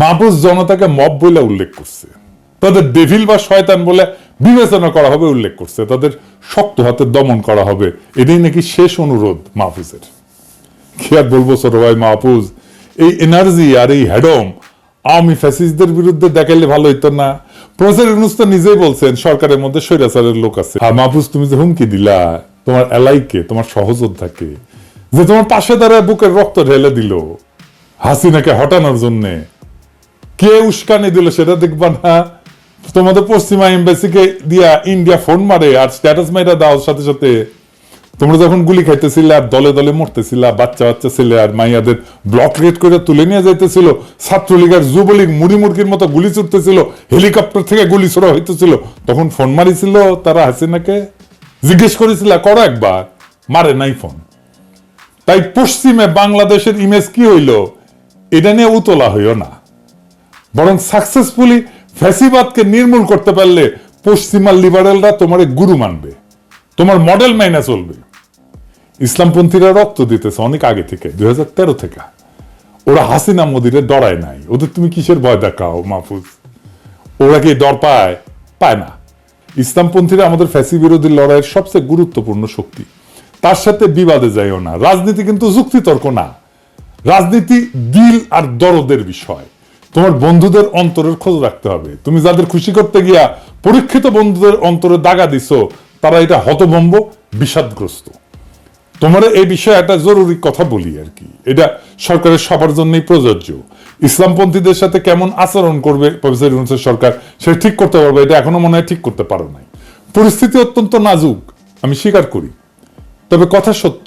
মাহবুজ জনতাকে মব বলে উল্লেখ করছে। তাদের ডেভিল বা শয়তান বলে বিবেচনা করা হবে উল্লেখ করছে। তাদের শক্ত হাতে দমন করা হবে। এটাই নাকি শেষ অনুরোধ মাহফুজের। কি আর বলব ছোট ভাই মাহফুজ? এই এনার্জি আর এই হ্যাডম আওয়ামী ফ্যাসিস্টদের বিরুদ্ধে দেখাইলে ভালো হইতো না। প্রফেসর ইউনুস তো নিজেই বলছেন, সরকারের মধ্যে স্বৈরাচারের লোক আছে। আর মাহফুজ, তুমি যে হুমকি দিলা, তোমার এলাইকে তোমার সহযোদ্ধাকে, যে তোমার পাশে দাঁড়ায় বুকের রক্ত ঢেলে দিল, হাসিনাকে হটানোর জন্যে। কে উস্কানি দিল সেটা দেখবা না। তোমাদের পশ্চিমা এম্বাসিকে দিয়া ইন্ডিয়া ফোন মারে আর স্ট্যাটাস মাইরা দাও সাথে সাথে। তোমরা যখন গুলি খাইতেছিলে আর দলে দলে মরতেছিলা, বাচ্চা বাচ্চা ছেলে আর মাইয়াদের ব্লক রেড করে তুলে নিয়ে যাইতেছিল, ছাত্রলীগের যুবলীগ মুড়ি মুরগির মতো গুলি ছুটতেছিল হেলিকপ্টার থেকে গুলি ছোড়া হইতেছিল, তখন ফোন মারিছিল তারা হাসিনাকে, জিজ্ঞেস করেছিল, করো একবার। মারে নাই ফোন। তাই পশ্চিমে বাংলাদেশের ইমেজ কি হইল? এটা নিয়ে উতলা হইও না। বরং সাকসেসফুলি ফ্যাসিবাদকে নির্মূল করতে পারলে পশ্চিমা লিবারেলরা তোমার গুরু মানবে। তোমার মডেল মাইনা চলবে। ইসলামপন্থীরা রক্ত দিতেছে অনেক আগে থেকে, দুই থেকে। ওরা হাসিনা মোদিরে ডরায় নাই। ওদের তুমি কিসের ভয় দেখাও, মাহফুজ? ওরা কি ডর পায়? পায় না। ইসলামপন্থীরা আমাদের ফ্যাসি বিরোধী লড়াইয়ের সবচেয়ে গুরুত্বপূর্ণ শক্তি। তার সাথে বিবাদে যাইও না। রাজনীতি কিন্তু যুক্তিতর্ক না। রাজনীতি দিল আর দরদের বিষয়। তোমার বন্ধুদের অন্তরের খোঁজ রাখতে হবে। তুমি যাদের খুশি করতে গিয়া পরীক্ষিত বন্ধুদের অন্তরে দাগা দিছো, তারা এটা হতভম্ব, বিষাদগ্রস্ত। তোমার এই বিষয়ে একটা জরুরি কথা বলি আর কি। এটা সরকারের সবার জন্যই প্রযোজ্য। ইসলামপন্থীদের সাথে কেমন আচরণ করবে প্রফেসর ইউনুসের সরকার সেটা ঠিক করতে পারবে, এটা এখনও মনে হয় ঠিক করতে পারো নাই। পরিস্থিতি অত্যন্ত নাজুক, আমি স্বীকার করি। তবে কথা সত্য,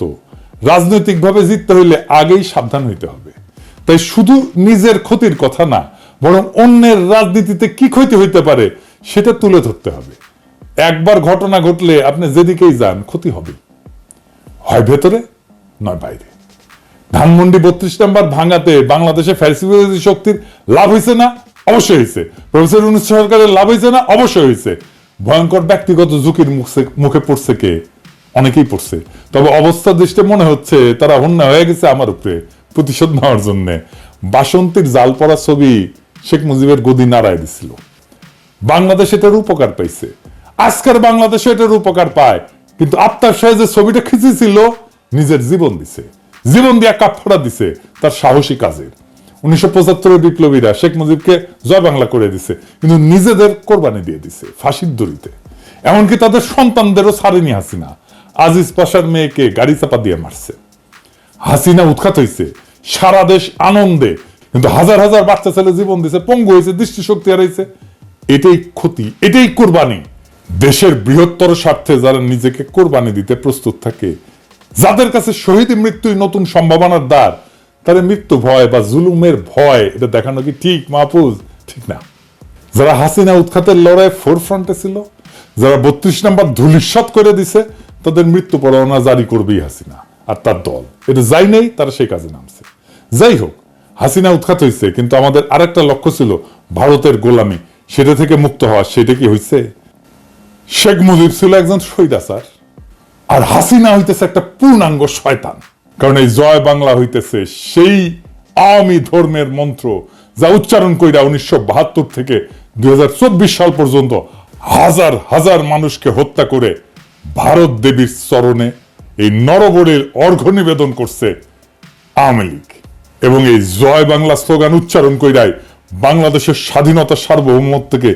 রাজনৈতিকভাবে জিততে হইলে আগেই সাবধান হইতে হবে। তাই শুধু নিজের ক্ষতির কথা না, বরং অন্যের রাজনীতিতে কি ক্ষতি হইতে পারে সেটা তুলে ধরতে হবে। একবার ঘটনা ঘটলে আপনি যেদিকেই যান, ক্ষতি হবে হয় ভেতরে, নয় বাইরে। ধানমন্ডি বত্রিশ নাম্বার ভাঙাতে বাংলাদেশে ফ্যাসি শক্তির লাভ হয়েছে না? অবশ্যই হয়েছে প্রফেসর ইউনুস সরকারের লাভ হয়েছে না? অবশ্যই হয়েছে ভয়ঙ্কর ব্যক্তিগত ঝুঁকির মুখে মুখে পড়ছে কে? অনেকেই পড়ছে। তবে অবস্থা দৃষ্টি মনে হচ্ছে তারা হন্যা হয়ে গেছে আমার উপরে। প্রতিশোধ নেওয়ার জন্য বাসন্তীর জাল পড়া ছবি শেখ মুজিবের গদি নাড়ায় দিছিল। বাংলাদেশ এটার উপকার পাইছে। আজকের বাংলাদেশে এটার উপকার পায়। কিন্তু আফতার সাহেব যে ছবিটা খিচেছিল, নিজের জীবন দিছে। জীবন দিয়া কাপড়া দিছে তার সাহসী কাজের। উনিশশো পঁচাত্তরের বিপ্লবীরা শেখ মুজিবকে জয় বাংলা করে দিছে, কিন্তু নিজেদের কোরবানি দিয়ে দিছে ফাঁসির দড়িতে। এমনকি তাদের সন্তানদেরও ছাড়েনি হাসিনা। আজিজ পাশার মেয়েকে গাড়ি চাপা দিয়ে মারছে। হাসিনা উৎখাত হয়েছে সারা দেশ আনন্দে। কিন্তু হাজার হাজার বাচ্চা ছেলে জীবন দিছে, পঙ্গু হয়েছে, দৃষ্টিশক্তি হারাইছে। এটাই ক্ষতি, এটাই কোরবানি। দেশের বৃহত্তর স্বার্থে যারা নিজেকে কোরবানি দিতে প্রস্তুত থাকে, যাদের কাছে শহীদ মৃত্যুই নতুন সম্ভাবনার দ্বার, তারা মৃত্যু ভয় বা জুলুমের ভয়, এটা দেখানো কি ঠিক, মাহফুজ? ঠিক না। যারা হাসিনা উৎখাতের লড়াই ফোর ফ্রন্টে ছিল, যারা বত্রিশ নাম্বার ধুলিস্বাত করে দিছে, তাদের মৃত্যু পরোয়ানা জারি করবেই হাসিনা আর তার দল। এটা যাই নেই, তারা সেই কাজে নামছে। যাই হোক হাসিনা উৎখাত হয়েছে কিন্তু আমাদের আরেকটা লক্ষ্য ছিল ভারতের গোলামি। সেটা থেকে মুক্ত হওয়া, সেটা কি হয়েছে শেখ মুজিব ছিল একজন স্বৈরাচার, আর হাসিনা হইতেছে একটা পূর্ণাঙ্গ শয়তান। কারণ এই জয় বাংলা হইতেছে সেই আওয়ামী ধর্মের মন্ত্র যা উচ্চারণ কইরা উনিশশো বাহাত্তর থেকে দুই হাজার চব্বিশ সাল পর্যন্ত হাজার হাজার মানুষকে হত্যা করে ভারত দেবীর চরণে এই নরবরের অর্ঘ্য নিবেদন করছে আওয়ামী এবং এই জয় বাংলা স্লোগান উচ্চারণ কইরাই বাংলাদেশের স্বাধীনতা সার্বভৌমত্বকে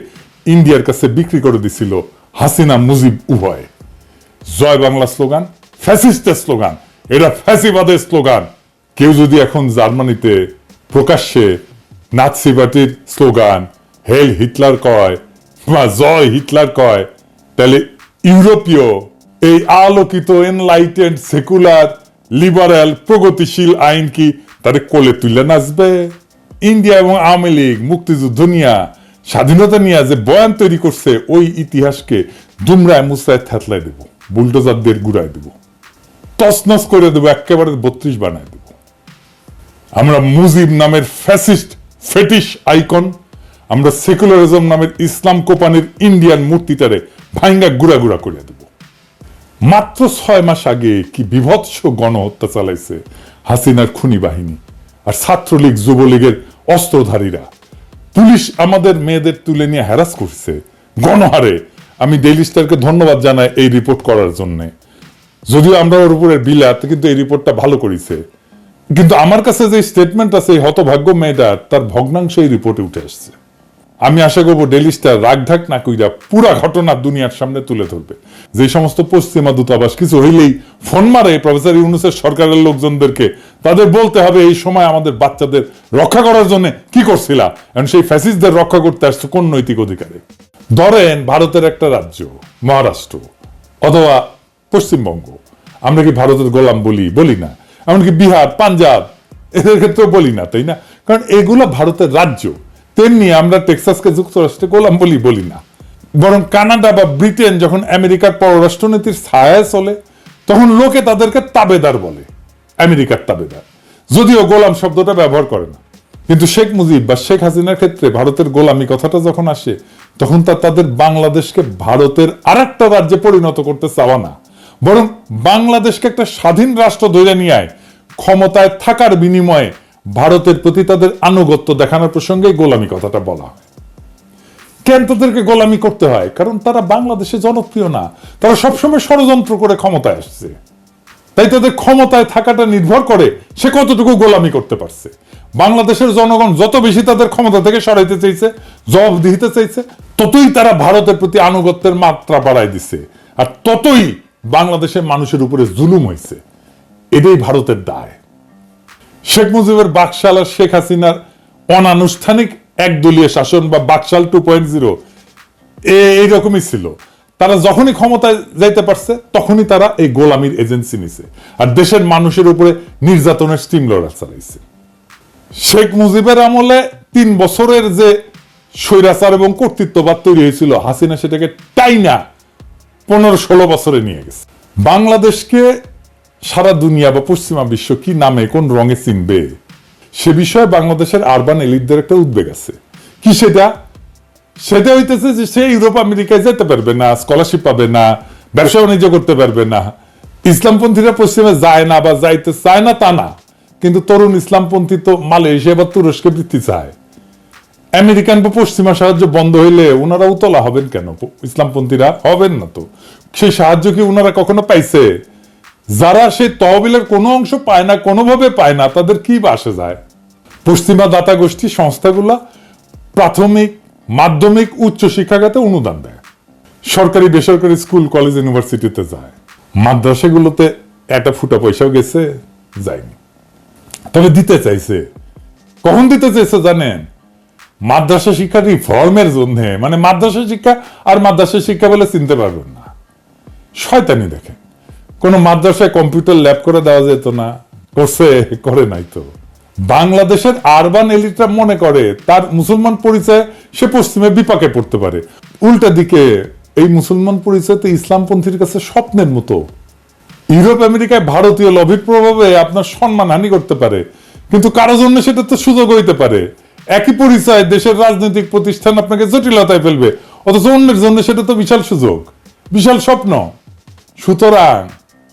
ইন্ডিয়ার কাছে বিক্রি করে দিছিল হাসিনা মুজিব উভয়। জয় বাংলা স্লোগান, ফ্যাসিস্টের স্লোগান এটা ফ্যাসিবাদের স্লোগান। কেউ যদি এখন জার্মানিতে প্রকাশ্যে নাৎসি পার্টির স্লোগান, হেল হিটলার কয় বা জয় হিটলার কয়, তাহলে ইউরোপীয় এই আলোকিত এনলাইটেড সেকুলার লিবারেল প্রগতিশীল আইন কি তারে কোলে তুলে নাচবে। ইন্ডিয়া এবং আওয়ামী লীগ, মুক্তিযুদ্ধ নিয়া, স্বাধীনতা নিয়ে যে বয়ান তৈরি করছে, ওই ইতিহাসকে দুমরায় মুসরায় থেতলায় দেব বুলডোজার দিয়ে গুড়ায় দেব। তসনস করে দেবো একেবারে বত্রিশ বানায় দেব। আমরা মুজিব নামের ফ্যাসিস্ট, ফেটিশ আইকন, আমরা সেকুলারিজম নামের ইসলাম কোপানির ইন্ডিয়ান মূর্তিটারে ভাঙ্গা গুড়া গুড়া করে দেব। মাত্র ছয় মাস আগে কি বিভৎস গণহত্যা চালাইছে হাসিনার খুনি বাহিনী আর ছাত্রলীগ, যুবলীগের অস্ত্রধারীরা। পুলিশ আমাদের মেয়েদের তুলে নিয়ে হ্যারাস করছে। গণহারে। আমি ডেইলি স্টারকে ধন্যবাদ জানাই এই রিপোর্ট করার জন্য। যদিও আমরা ওর উপরে বিলাত, কিন্তু এই রিপোর্টটা ভালো করেছে। কিন্তু আমার কাছে যে স্টেটমেন্ট আছে, এই হতভাগ্য মেয়েটার তার ভগ্নাংশ এই রিপোর্টে উঠে আসছে। আমি আশা করব ডেলি স্টার রাগঢাক না কইরা পুরা ঘটনা দুনিয়ার সামনে তুলে ধরবে। যে সমস্ত পশ্চিমা দূতাবাস কিছু হইলেই ফোন মারে প্রফেসর ইউনুসের সরকারের লোকজনদেরকে। তাদের বলতে হবে এই সময় আমাদের বাচ্চাদের রক্ষা করার জন্য কি করছিলা? এখন সেই ফ্যাসিস্টদের রক্ষা করতে আসছে কোন নৈতিক অধিকারে? ধরেন ভারতের একটা রাজ্য, মহারাষ্ট্র, অথবা পশ্চিমবঙ্গ। আমরা কি ভারতের গোলাম বলি? বলি না। এমনকি বিহার, পাঞ্জাব, এদের ক্ষেত্রেও বলি না, তাই না? কারণ এগুলো ভারতের রাজ্য। তেমনি আমরা টেক্সাসকে যুক্তরাষ্ট্রে গোলাম বলি বলি না। বরং কানাডা বা ব্রিটেন যখন আমেরিকার পররাষ্ট্রনীতির ছায়ায় চলে, তখন লোকে তাদেরকে তাবেদার বলে, আমেরিকার তাবেদার। যদিও গোলাম শব্দটা ব্যবহার করে না। কিন্তু শেখ মুজিব বা শেখ হাসিনার ক্ষেত্রে ভারতের গোলামি কথাটা যখন আসে, তখন তা তাদের বাংলাদেশকে ভারতের আর একটা রাজ্যে পরিণত করতে চাওয়া না। বরং বাংলাদেশকে একটা স্বাধীন রাষ্ট্র ধরে নিয়ে আয়, ক্ষমতায় থাকার বিনিময়ে ভারতের প্রতি তাদের আনুগত্য দেখানোর প্রসঙ্গে গোলামি কথাটা বলা কেন তাদেরকে গোলামি করতে হয়? কারণ তারা বাংলাদেশে জনপ্রিয় না। তারা সবসময় ষড়যন্ত্র করে ক্ষমতায় আসছে। তাই তাদের ক্ষমতায় থাকাটা নির্ভর করে সে কতটুকু গোলামি করতে পারছে। বাংলাদেশের জনগণ যত বেশি তাদের ক্ষমতা থেকে সরাইতে চাইছে, জবাব দিতে চাইছে, ততই তারা ভারতের প্রতি আনুগত্যের মাত্রা বাড়ায় দিছে। আর ততই বাংলাদেশের মানুষের উপরে জুলুম হয়েছে এটাই ভারতের দায়। শেখ মুজিবের বাকশাল আর শেখ হাসিনার অনানুষ্ঠানিক একদলীয় শাসন বা বাকশাল টু পয়েন্ট জিরো এইরকমই ছিল। তারা যখনই ক্ষমতায় যাইতে পারছে, তখনই তারা এই গোলামির এজেন্সি নিছে। আর দেশের মানুষের উপরে নির্যাতনের স্টিম লড়া চালাইছে। শেখ মুজিবের আমলে তিন বছরের যে স্বৈরাচার এবং কর্তৃত্ববাদ তৈরি হয়েছিল, হাসিনা সেটাকে টাইনা পনেরো ষোলো বছরে নিয়ে গেছে। বাংলাদেশকে সারা দুনিয়া বা পশ্চিমা বিশ্ব কি নামে, কোন রঙে চিনবে? সে বিষয়ে বাংলাদেশের আরবান এলিটদের একটা উদ্বেগ আছে। কি সেটা? সেটা হইতেছে যে সে ইউরোপ আমেরিকায় যেতে পারবে না স্কলারশিপ পাবে না, ব্যবসা বাণিজ্য করতে পারবে না। ইসলামপন্থীরা পশ্চিমে যায় না বা যাইতে চায় না তা না। কিন্তু তরুণ ইসলামপন্থী তো মালয়েশিয়া বা তুরস্কে বৃত্তি চায়। আমেরিকান বা পশ্চিমা সাহায্য বন্ধ হইলে ওনারা উতলা হবেন কেন? ইসলামপন্থীরা হবেন না তো। সেই সাহায্য কি ওনারা কখনো পাইছে? যারা সেই তহবিলের কোনো অংশ পায় না, কোনোভাবে পায় না, তাদের কি বাসে যায়? পশ্চিমা দাতা গোষ্ঠী সংস্থাগুলা প্রাথমিক, মাধ্যমিক, উচ্চ শিক্ষাখাতে অনুদান দেয়। সরকারি, বেসরকারি স্কুল, কলেজ, ইউনিভার্সিটিতে যায়। মাদ্রাসাগুলোতে একটা ফুটা পয়সাও গেছে, যায়নি। তবে দিতে চাইছে। কখন দিতে চাইছে জানেন? মাদ্রাসা শিক্ষা রিফর্মের জন্য। মানে মাদ্রাসা শিক্ষা আর মাদ্রাসা শিক্ষা বলে চিনতে পারবেন না। শয়তানি দেখেন। কোন মাদ্রাসায় কম্পিউটার ল্যাব করে দেওয়া যেত না করছে করে নাই তো। বাংলাদেশের আরবান এলিটরা মনে করে, তার মুসলমান পরিচয় সে পশ্চিমে বিপাকে পড়তে পারে। উল্টা দিকে, এই মুসলমান পরিচয় তো ইসলামপন্থীর কাছে স্বপ্নের মতো। ইউরোপ, আমেরিকায় ভারতীয় লভিক প্রভাবে আপনার সম্মান হানি করতে পারে, কিন্তু কারও জন্য সেটা তো সুযোগ হইতে পারে। একই পরিচয় দেশের রাজনৈতিক প্রতিষ্ঠান আপনাকে জটিলতায় ফেলবে, অথচ অন্যের জন্য সেটা তো বিশাল সুযোগ, বিশাল স্বপ্ন। সুতরাং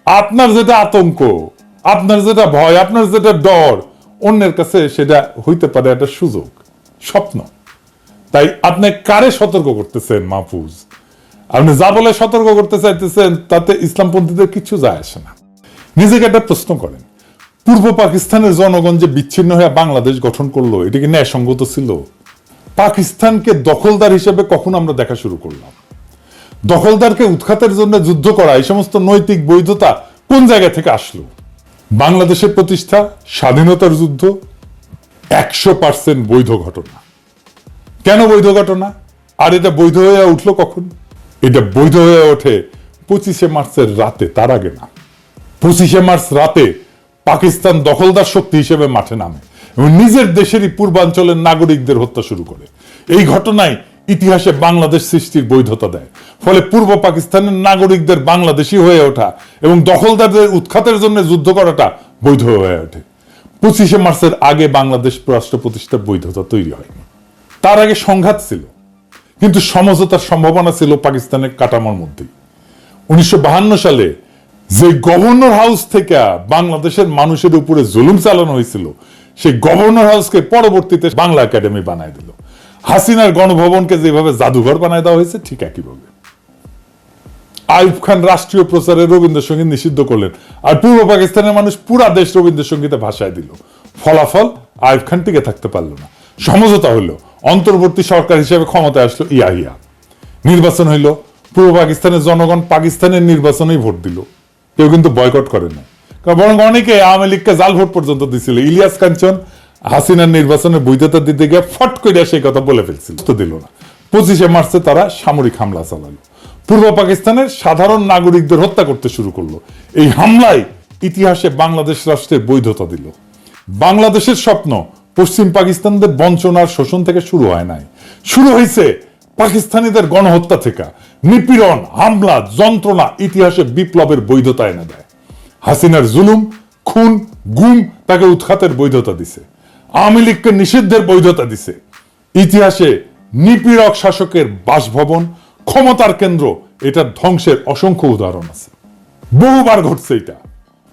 আপনার যেটা আতঙ্ক, আপনার যেটা ভয়, আপনার যেটা ডর, অন্যের কাছে সেটা হইতে পারে একটা সুযোগ, স্বপ্ন। তাই আপনি কারে সতর্ক করতেছেন, মাহফুজ? আপনি যা বলে সতর্ক করতে চাইতেছেন, তাতে ইসলামপন্থীদের কিছু যায় আসে না। নিজেকে একটা প্রশ্ন করেন, পূর্ব পাকিস্তানের জনগণ যে বিচ্ছিন্ন হয়ে বাংলাদেশ গঠন করল, এটা কি ন্যায়সঙ্গত ছিল? পাকিস্তানকে দখলদার হিসেবে কখন আমরা দেখা শুরু করলাম দখলদারকে উৎখাতের জন্য যুদ্ধ করা, এই সমস্ত নৈতিক বৈধতা কোন জায়গা থেকে আসলো? বাংলাদেশের প্রতিষ্ঠা, স্বাধীনতার যুদ্ধ, একশো পার্সেন্ট বৈধ ঘটনা। কেন বৈধ ঘটনা? আর এটা বৈধ হয়ে উঠল কখন? এটা বৈধ হয়ে ওঠে পঁচিশে মার্চের রাতে, তার আগে না। পঁচিশে মার্চ রাতে পাকিস্তান দখলদার শক্তি হিসেবে মাঠে নামে এবং নিজের দেশেরই পূর্বাঞ্চলের নাগরিকদের হত্যা শুরু করে। এই ঘটনায় ইতিহাসে বাংলাদেশ সৃষ্টির বৈধতা দেয়। ফলে পূর্ব পাকিস্তানের নাগরিকদের বাংলাদেশি হয়ে ওঠা এবং দখলদারদের উৎখাতের জন্য যুদ্ধ করাটা বৈধ হয়ে ওঠে। পঁচিশে মার্চের আগে বাংলাদেশ রাষ্ট্র প্রতিষ্ঠার বৈধতা তৈরি হয়নি তার আগে সংঘাত ছিল, কিন্তু সমঝোতার সম্ভাবনা ছিল পাকিস্তানের কাটামার মধ্যেই। উনিশশো সালে যে গভর্নর হাউস থেকে বাংলাদেশের মানুষের উপরে জুলুম চালানো হয়েছিল, সেই গভর্নর হাউসকে পরবর্তীতে বাংলা একাডেমি বানায় দিল। হাসিনার গণভবনকে যেভাবে জাদুঘর বানায় দেওয়া হয়েছে, ঠিক একইভাবে। আইব খান রাষ্ট্রীয় প্রচারে রবীন্দ্রসঙ্গীত নিষিদ্ধ করলেন, আর পূর্ব পাকিস্তানের মানুষ পুরা দেশ রবীন্দ্রসঙ্গীতে ভাষায় দিল। ফলাফল আইব খান টিকে থাকতে পারল না। সমঝোতা হইল, অন্তর্বর্তী সরকার হিসেবে ক্ষমতায় আসলো ইয়াহিয়া। নির্বাচন হইল, পূর্ব পাকিস্তানের জনগণ পাকিস্তানের নির্বাচনেই ভোট দিল। কেউ কিন্তু বয়কট করে না কারণ বরং অনেকে আওয়ামী লীগকে জাল ভোট পর্যন্ত দিছিল। ইলিয়াস কাঞ্চন হাসিনার নির্বাচনের বৈধতা দিতে গিয়ে ফট করে সেই কথা বলে ফেলছিল। তো দিল না। পঁচিশে মার্চে তারা সামরিক হামলা চালালো। পূর্ব পাকিস্তানের সাধারণ নাগরিকদের হত্যা করতে শুরু করল। এই হামলায় ইতিহাসে বাংলাদেশ রাষ্ট্রের বৈধতা দিল। বাংলাদেশের স্বপ্ন, পশ্চিম পাকিস্তানদের বঞ্চনার শোষণ থেকে শুরু হয় নাই। শুরু হয়েছে পাকিস্তানিদের গণহত্যা থেকে। নিপীড়ন, হামলা, যন্ত্রণা ইতিহাসে বিপ্লবের বৈধতা এনে দেয়। হাসিনার জুলুম, খুন, গুম তাকে উৎখাতের বৈধতা দিছে। আওয়ামী লীগকে নিষিদ্ধের বৈধতা দিছে। ইতিহাসে নিপীড়ক শাসকের বাসভবন, ক্ষমতার কেন্দ্র এটা ধ্বংসের অসংখ্য উদাহরণ আছে। বহুবার ঘটছে এটা।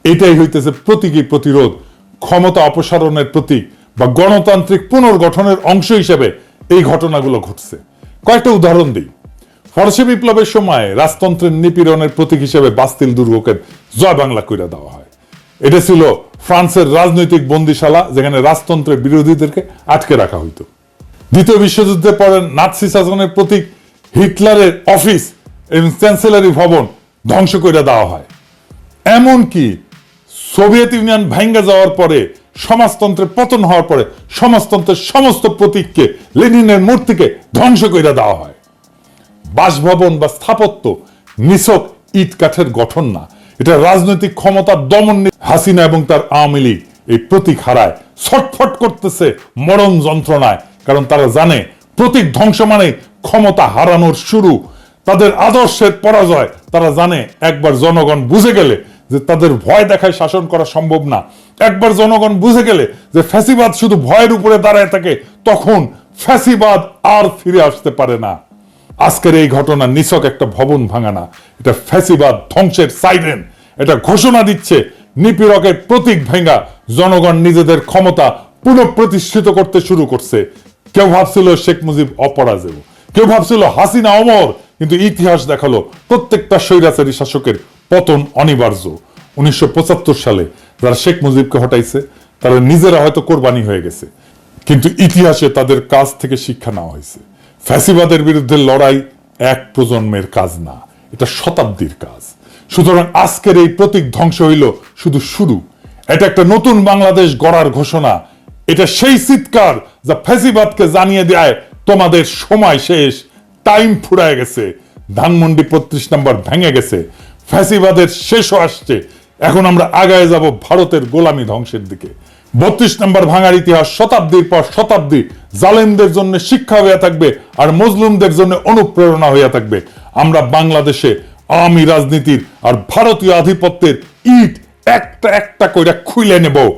এটাই হইতেছে প্রতীকী প্রতিরোধ, ক্ষমতা অপসারণের প্রতীক বা গণতান্ত্রিক পুনর্গঠনের অংশ হিসেবে এই ঘটনাগুলো ঘটছে। কয়েকটা উদাহরণ দিই। ফরাসি বিপ্লবের সময় রাজতন্ত্রের নিপীড়নের প্রতীক হিসেবে বাস্তিল দুর্গকে জয় বাংলা কইরা দেওয়া হয়। এটা ছিল ফ্রান্সের রাজনৈতিক বন্দিশালা যেখানে রাজতন্ত্রের বিরোধীদেরকে আটকে রাখা হইতো। দ্বিতীয় বিশ্বযুদ্ধের পরে নাৎসি শাসনের প্রতীক হিটলারের অফিস এবং চ্যান্সেলারি ভবন ধ্বংস করে দেওয়া হয়। এমনকি সোভিয়েত ইউনিয়ন ভাঙ্গা যাওয়ার পরে, সমাজতন্ত্রের পতন হওয়ার পরে সমাজতন্ত্রের সমস্ত প্রতীককে, লেনিনের মূর্তিকে ধ্বংস করে দেওয়া হয়। বাসভবন বা স্থাপত্য নিছক ইট কাঠের গঠন না। এটা রাজনৈতিক ক্ষমতা দমন হাসিনা এবং তার আওয়ামী লীগ এই প্রতীক হারায়, ছটফট করতেছে মরণ যন্ত্রণায়। কারণ তারা জানে, প্রতীক ধ্বংস মানে ক্ষমতা হারানোর শুরু। তাদের আদর্শের পরাজয়, তারা জানে, একবার জনগণ বুঝে গেলে যে তাদের ভয় দেখায় শাসন করা সম্ভব না। একবার জনগণ বুঝে গেলে যে ফ্যাসিবাদ শুধু ভয়ের উপরে দাঁড়ায় থাকে, তখন ফ্যাসিবাদ আর ফিরে আসতে পারে না। আজকের এই ঘটনা নিছক একটা ভবন ভাঙানা। এটা ফ্যাসিবাদ ধ্বংসের সাইরেন এটা ঘোষণা দিচ্ছে নিপীড়কের প্রতীক ভেঙ্গা জনগণ নিজেদের ক্ষমতা পুনঃপ্রতিষ্ঠিত করতে শুরু করছে। কেউ ভাবছিল শেখ মুজিব অপরাজেয়। কেউ ভাবছিল হাসিনা অমর, কিন্তু ইতিহাস দেখাল প্রত্যেকটা স্বৈরাচারী শাসকের পতন অনিবার্য। উনিশশো পঁচাত্তর সালে যারা শেখ মুজিবকে হটাইছে, তারা নিজেরা হয়তো কোরবানি হয়ে গেছে। কিন্তু ইতিহাসে তাদের কাজ থেকে শিক্ষা নেওয়া হয়েছে। ফ্যাসিবাদের বিরুদ্ধে লড়াই এক প্রজন্মের কাজ না, এটা শতাব্দীর কাজ। সুতরাং আজকের এই প্রতীক ধ্বংস হইল শুধু শুরু। এটা একটা নতুন বাংলাদেশ গড়ার ঘোষণা। এটা সেই চিৎকার যা ফ্যাসিবাদকে জানিয়ে দেয়, তোমাদের সময় শেষ, টাইম ফুরায় গেছে, ধানমন্ডি বত্রিশ নম্বর ভেঙে গেছে, ফ্যাসিবাদের শেষও আসছে, এখন আমরা আগায় যাব ভারতের গোলামি ধ্বংসের দিকে। বত্রিশ নম্বর ভাঙার ইতিহাস শতাব্দীর পর শতাব্দী জালেমদের জন্য শিক্ষা হইয়া থাকবে আর মজলুমদের জন্য অনুপ্রেরণা হইয়া থাকবে। আমরা বাংলাদেশে আওয়ামী রাজনীতির আর ভারতীয় আধিপত্যের ইট একটা একটা করে খুলে নেব।